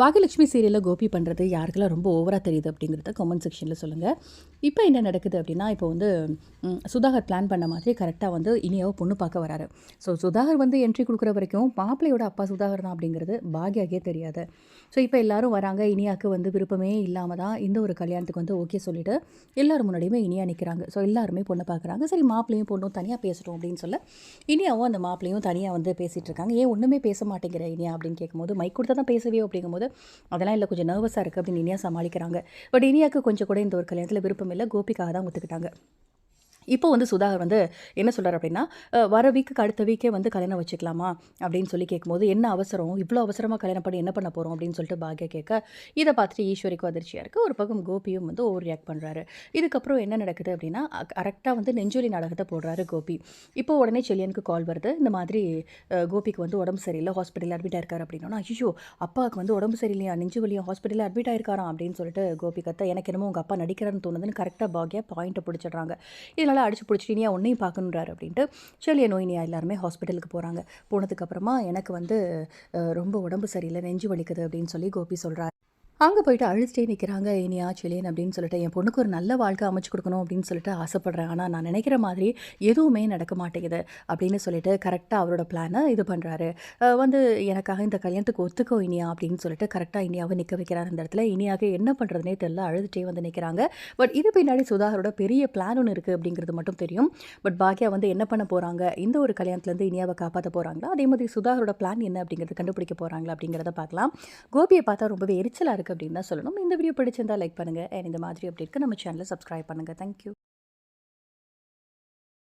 பாகியலட்சுமி சீரியலில் கோபி பண்ணுறது யாருக்கெல்லாம் ரொம்ப ஓவராக தெரியுது அப்படிங்கிறத கமெண்ட் செக்ஷனில் சொல்லுங்கள் இப்போ என்ன நடக்குது அப்படின்னா இப்போ வந்து சுதாகர் பிளான் பண்ண மாதிரி கரெக்டாக வந்து இனியாவை பொண்ணு பார்க்க வராரு. ஸோ சுதாகர் வந்து என்ட்ரி கொடுக்குற வரைக்கும் மாப்பிள்ளையோட அப்பா சுதாகர் தான் அப்படிங்கிறது பாக்யாக்கே தெரியாது. ஸோ இப்போ எல்லாரும் வராங்க இனியாவுக்கு வந்து விருப்பமே இல்லாமல் தான் இந்த ஒரு கல்யாணத்துக்கு வந்து ஓகே சொல்லிவிட்டு எல்லாரும் முன்னாடியுமே இனியா நிற்கிறாங்க ஸோ எல்லாருமே பொண்ணு பார்க்குறாங்க. சரி மாப்பிள்ளையும் பொண்ணும் தனியாக பேசட்டும் அப்படின்னு சொல்ல இனியாவும் அந்த மாப்பிள்ளையும் தனியாக வந்து பேசிகிட்டு இருக்காங்க. ஏன் ஒன்றுமே பேச மாட்டேங்கிற இனியா? அப்படின்னு கேட்கும்போது மைக் கொடுத்தா தான் பேசவே அப்படிங்கும்போது அதெல்லாம் இல்லை கொஞ்சம் நர்வஸாக இருக்குது அப்படின்னு இனியா சமாளிக்கிறாங்க. பட் இனியாவுக்கு கொஞ்சம் கூட இந்த ஒரு கல்யாணத்தில் விருப்பம் இல்லை. கோபிக்காக தான் ஒத்துக்கிட்டாங்க. இப்போ வந்து சுதாகர் வந்து என்ன சொல்கிறார் அப்படின்னா வர வீக்குக்கு அடுத்த வீக்கே வந்து கல்யாணம் வச்சுக்கலாமா? அப்படின்னு சொல்லி கேட்கும்போது என்ன அவசரம்? இவ்வளோ அவசரமாக கல்யாணம் பண்ணி என்ன பண்ண போகிறோம் அப்படின்னு சொல்லிட்டு பாக்யா கேட்க இதை பார்த்துட்டு ஈஸ்வரிக்கும் அதிர்ச்சியாக இருக்குது ஒரு பக்கம் கோபியும் வந்து ஓவர் ரியாக்ட் பண்ணுறாரு இதுக்கப்புறம் என்ன நடக்குது அப்படின்னா கரெக்டாக வந்து நெஞ்சொலி நாடகத்தை போடுறாரு கோபி. இப்போ உடனே செல்லியனுக்கு கால் வருது. இந்த மாதிரி கோபிக்கு வந்து உடம்பு சரியில்லை ஹாஸ்பிட்டலில் அட்மிட் ஆயிருக்காரு அப்படின்னா ஐயோ அப்பாவுக்கு வந்து உடம்பு சரியில்லையா? நெஞ்சு வலியும் ஹாஸ்பிட்டலில் அட்மிட் ஆயிருக்காராம். அப்படின்னு சொல்லிட்டு கோபி கத்த எனக்கு என்னமோ உங்கள் அப்பா நடிக்கிறான்னு தோணுதுன்னு கரெக்டாக பாக்யா பாயிண்ட்டை பிடிச்சிடுறாங்க. இதனால் அடிச்சு பிடிச்சிட்டு இனியா ஒன்றையும் பார்க்கணுன்றாரு அப்படின்ட்டு செல்லியன் நோயினியா எல்லாருமே ஹாஸ்பிட்டலுக்கு போகிறாங்க போனதுக்கப்புறமா எனக்கு வந்து ரொம்ப உடம்பு சரியில்லை நெஞ்சு வலிக்குது அப்படின்னு சொல்லி கோபி சொல்கிறார் அங்கே போயிட்டு அழுதுட்டே நிற்கிறாங்க இனியா செலியன் அப்படின்னு சொல்லிட்டு என் பொண்ணுக்கு ஒரு நல்ல வாழ்க்கை அமைச்சு கொடுக்கணும் அப்படின்னு சொல்லிட்டு ஆசைப்பட்றேன். ஆனால் நான் நினைக்கிற மாதிரி எதுவுமே நடக்க மாட்டேங்குது அப்படின்னு சொல்லிட்டு கரெக்டாக அவரோட பிளானை இது பண்ணுறாரு வந்து எனக்காக இந்த கல்யாணத்துக்கு ஒத்துக்கோ இனியா அப்படின்னு சொல்லிட்டு கரெக்டாக இனியாவை நிற்க வைக்கிறார் அந்த இடத்துல. இனியாக என்ன பண்ணுறதுனே தெரியல அழுதுட்டே வந்து நிற்கிறாங்க பட் இது பின்னாடி சுதாகரோட பெரிய பிளான் ஒன்று இருக்குது அப்படிங்கிறது மட்டும் தெரியும். பட் பாக்யா வந்து என்ன பண்ண போகிறாங்க இந்த ஒரு கல்யாணத்துலேருந்து இனியாவை காப்பாற்ற போகிறாங்களா அதே மாதிரி சுதாகரோட பிளான் என்ன அப்படிங்கிறது கண்டுபிடிக்க போகிறாங்களா அப்படிங்கிறத பார்க்கலாம். கோபியை பார்த்தா ரொம்பவே எரிச்சலாக இருக்குது அப்படின்னு தான் சொல்லணும். இந்த வீடியோ பிடிச்சிருந்தால் லைக் பண்ணுங்கள் அண்ட் இந்த மாதிரி அப்படி இருக்கு நம்ம சேனலை சப்ஸ்கிரைப் பண்ணுங்கள் தேங்க்யூ